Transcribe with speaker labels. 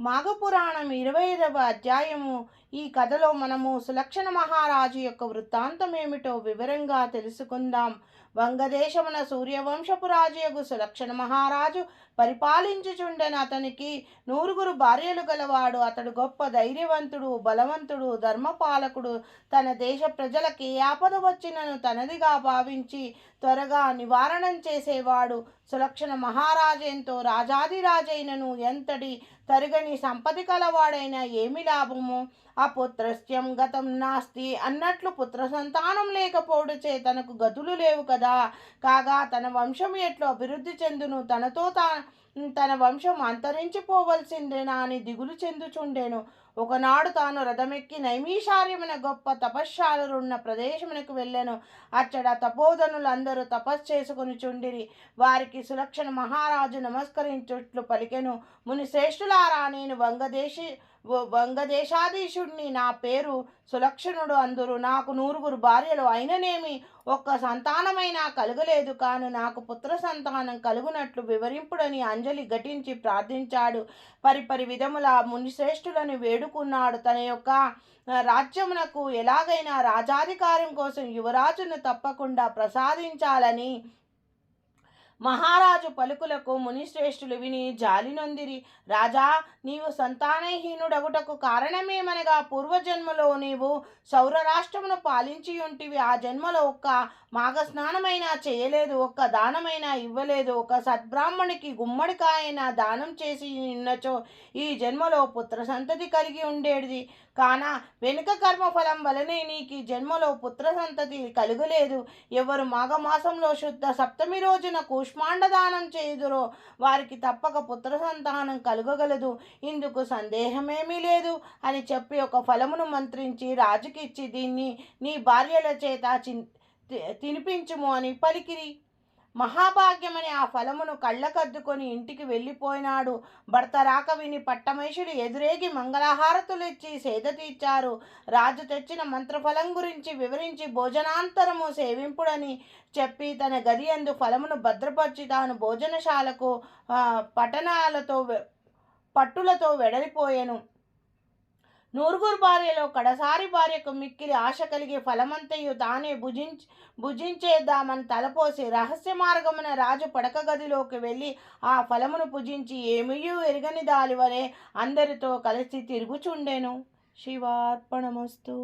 Speaker 1: మాఘపురాణం ఇరవై ఐదవ అధ్యాయము. ఈ కథలో మనము సులక్షణ మహారాజు యొక్క వృత్తాంతం ఏమిటో వివరంగా తెలుసుకుందాం. వంగదేశమున సూర్యవంశపు రాజుయగు సులక్షణ మహారాజు పరిపాలించుచుండెన అతనికి నూరుగురు భార్యలు గలవాడు. అతడు గొప్ప ధైర్యవంతుడు బలవంతుడు ధర్మపాలకుడు. తన దేశ ప్రజలకి ఏ ఆపద వచ్చినను తనదిగా భావించి త్వరగా నివారణం చేసేవాడు. సులక్షణ మహారాజేంతో రాజాదిరాజైనను ఎంతటి తరగని సంపతి కలవాడైన ఏమి లాభము? అపుత్రస్యం గతం నాస్తి అన్నట్లు పుత్ర సంతానం లేకపోవడుచే తనకు గతులు లేవు కదా. కాగా తన వంశం ఎట్లు అభివృద్ధి చెందును? తనతో తా తన వంశం అంతరించిపోవలసిందేనా అని దిగులు చెందుచుండెను. ఒకనాడు తాను రథమెక్కి నైమిషార్యమైన గొప్ప తపశ్శాలున్న ప్రదేశమునకు వెళ్ళాను. అచ్చడ తపోధనులందరూ తపస్సు చేసుకుని చుండిరి. వారికి సులక్షణ మహారాజు నమస్కరించుట్లు పలికెను. ముని శ్రేష్ఠులారా నేను వంగదేశి వంగదేశాధీశుడిని నా పేరు సులక్షణుడు అందరు. నాకు నూరుగురు భార్యలు అయిననేమి ఒక్క సంతానమైనా కలుగలేదు. కాను నాకు పుత్ర సంతానం కలుగునట్లు వివరింపుడని అంజలి ఘటించి ప్రార్థించాడు. పరిపరి విధముల మునిశ్రేష్ఠులను వేడుకున్నాడు తన యొక్క రాజ్యమునకు ఎలాగైనా రాజాధికారం కోసం యువరాజును తప్పకుండా ప్రసాదించాలని మహారాజు పలుకులకు మునిశ్రేష్ఠులు విని జాలినొందిరి. రాజా నీవు సంతానహీనుడగుటకు కారణమేమనగా పూర్వజన్మలో నీవు సౌర రాష్ట్రమును పాలించి ఉంటివి ఆ జన్మలో ఒక్క మాఘ స్నానమైనా చేయలేదు ఒక్క దానమైనా ఇవ్వలేదు ఒక సద్బ్రాహ్మణికి గుమ్మడికాయైనా దానం చేసి ఉన్నచో ఈ జన్మలో పుత్ర సంతతి కలిగి ఉండేది కాన వెనుక కర్మఫలం వలనే నీకు జన్మలో పుత్ర సంతతి కలుగలేదు. ఎవరు మాఘమాసంలో శుద్ధ సప్తమి రోజున కుష్మాండదానం చేయుదురో వారికి తప్పక పుత్ర సంతానం కలుగగలదు. ఇందుకు సందేహమేమీ లేదు అని చెప్పి ఒక ఫలమును మంత్రించి రాజుకిచ్చి దీన్ని నీ భార్యల చేత చి తి- తినిపించుము అని పలికిరి. మహాభాగ్యమని ఆ ఫలమును కళ్ళకద్దుకొని ఇంటికి వెళ్ళిపోయినాడు. భర్త రాక విని పట్టమేషుడు ఎదురేగి మంగళహారతులిచ్చి సేద తీర్చారు. రాజు తెచ్చిన మంత్రఫలం గురించి వివరించి భోజనాంతరము సేవింపుడని చెప్పి తన గది అందు ఫలమును భద్రపరిచి తాను భోజనశాలకు పట్టణాలతో పట్టులతో వెడలిపోయెను. నూరుగురు భార్యలో కడసారి భార్యకు మిక్కిలి ఆశ కలిగి ఫలమంతయు తానే భుజించ భుజించేద్దామని తలపోసి రహస్య మార్గమున రాజు పడక గదిలోకి వెళ్ళి ఆ ఫలమును భుజించి ఏమియూ ఎరగని దాలివలే అందరితో కలిసి తిరుగుచుండెను. శివార్పణమస్తు.